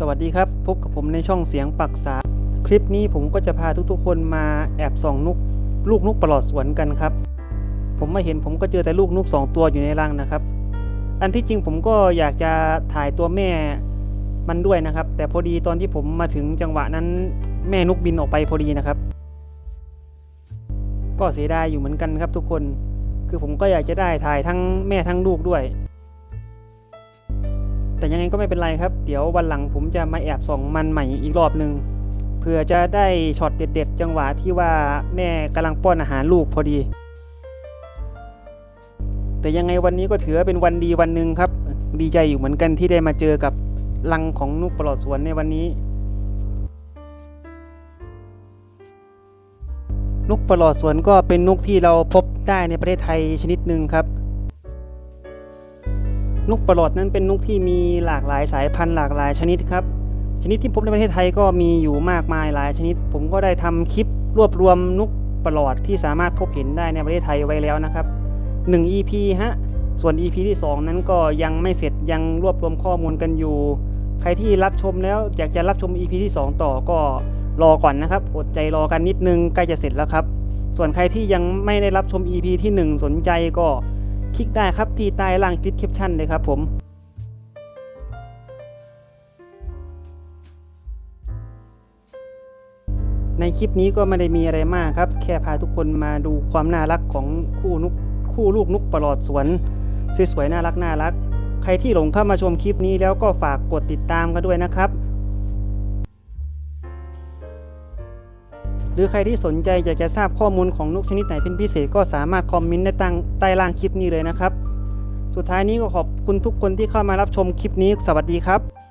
สวัสดีครับ พบกับผมในช่องเสียงปักษา คลิปนี้ผมก็จะพาทุกๆ คนมาแอบส่องนกลูกนกประหลอดสวนกันครับ ผมมาเห็นผมก็เจอแต่ลูกนกสองตัวอยู่ในรังนะครับ อันที่จริงผมก็อยากจะถ่ายตัวแม่มันด้วยนะครับ แต่พอดีตอนที่ผมมาถึงจังหวะนั้นแม่นกบินออกไปพอดีนะครับ ก็เสียดายอยู่เหมือนกันครับทุกคน คือผมก็อยากจะได้ถ่ายทั้งแม่ทั้งลูกด้วย แต่ยังไงก็ไม่เป็นไรครับ เดี๋ยววันหลังผมจะมาแอบส่องมันใหม่อีกรอบหนึ่งเพื่อจะได้ช็อตเด็ด ๆ จังหวะที่ว่าแม่กำลังป้อนอาหารลูกพอดี แต่ยังไงวันนี้ก็ถือเป็นวันดีวันหนึ่งครับ ดีใจอยู่เหมือนกันที่ได้มาเจอกับรังของนกปลอดสวนในวันนี้นกปลอดสวนก็เป็นนกที่เราพบได้ในประเทศไทยชนิดหนึ่งครับ นกประหลอดนั้นเป็นนกที่มีหลากหลายสายพันธุ์หลากหลายชนิดครับ ชนิดที่พบในประเทศไทยก็มีอยู่มากมายหลายชนิด ผมก็ได้ทำคลิปรวบรวมนกประหลอดที่สามารถพบเห็นได้ในประเทศไทยไว้แล้วนะครับ 1 EP ฮะส่วน EP ที่ 2 นั้นก็ยังไม่เสร็จยังรวบรวมข้อมูลกันอยู่ ใครที่รับชมแล้วอยากจะรับชม EP ที่ 2 ต่อก็รอก่อนนะครับ อดใจรอกันนิดนึงใกล้จะเสร็จแล้วครับ ส่วนใครที่ยังไม่ได้รับชม EP ที่ 1 สนใจก็ คลิกได้ครับที่ใต้ล่าง description เลยครับผมในคลิปนี้ก็ไม่ได้มีอะไรมากครับ แค่พาทุกคนมาดูความน่ารักของคู่นุกคู่ลูกนุกประหลอดสวน สวยๆน่ารักน่ารัก ใครที่หลงเข้ามาชมคลิปนี้แล้วก็ฝากกดติดตามกันด้วยนะครับ หรือใครที่สนใจอยากจะทราบข้อมูลของนกชนิดไหนเป็นพิเศษก็สามารถคอมเมนต์ได้ตั้งใต้ล่างคลิปนี้เลยนะครับ สุดท้ายนี้ก็ขอบคุณทุกคนที่เข้ามารับชมคลิปนี้ สวัสดีครับ